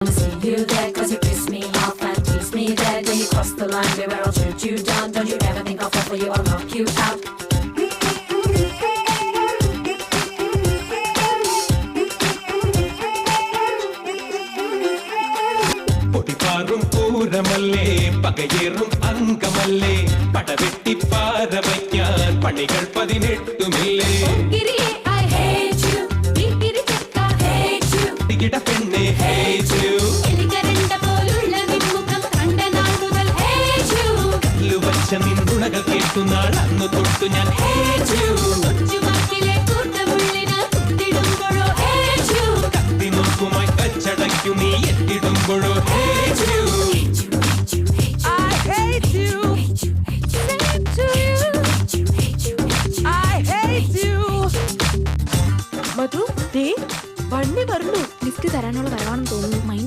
wanna see you dead Cause you pissed me off and teased me dead When you cross the line, baby, I'll shoot you down Don't you ever think I'll fall for you, I'll knock you out பூரமல்லே பகையேறும் அங்கமல்லே படவெட்டி பாரவையார் பணிகள் பதினெட்டுமில்லே கிரியே I hate you கிரியே I hate you ആകാശമിൻ ഗുണകൾ കേൾക്കുന്നാൾ അന്ന് തൊട്ടു ഞാൻ. കത്തി നോക്കുമായി കച്ചടയ്ക്കു നീ എത്തിടുമ്പോഴോ? മധു ദേ വണ്ടി പറഞ്ഞു ലിസ്റ്റ് തരാനുള്ള വരവാണെന്ന് തോന്നുന്നു. മൈൻഡ്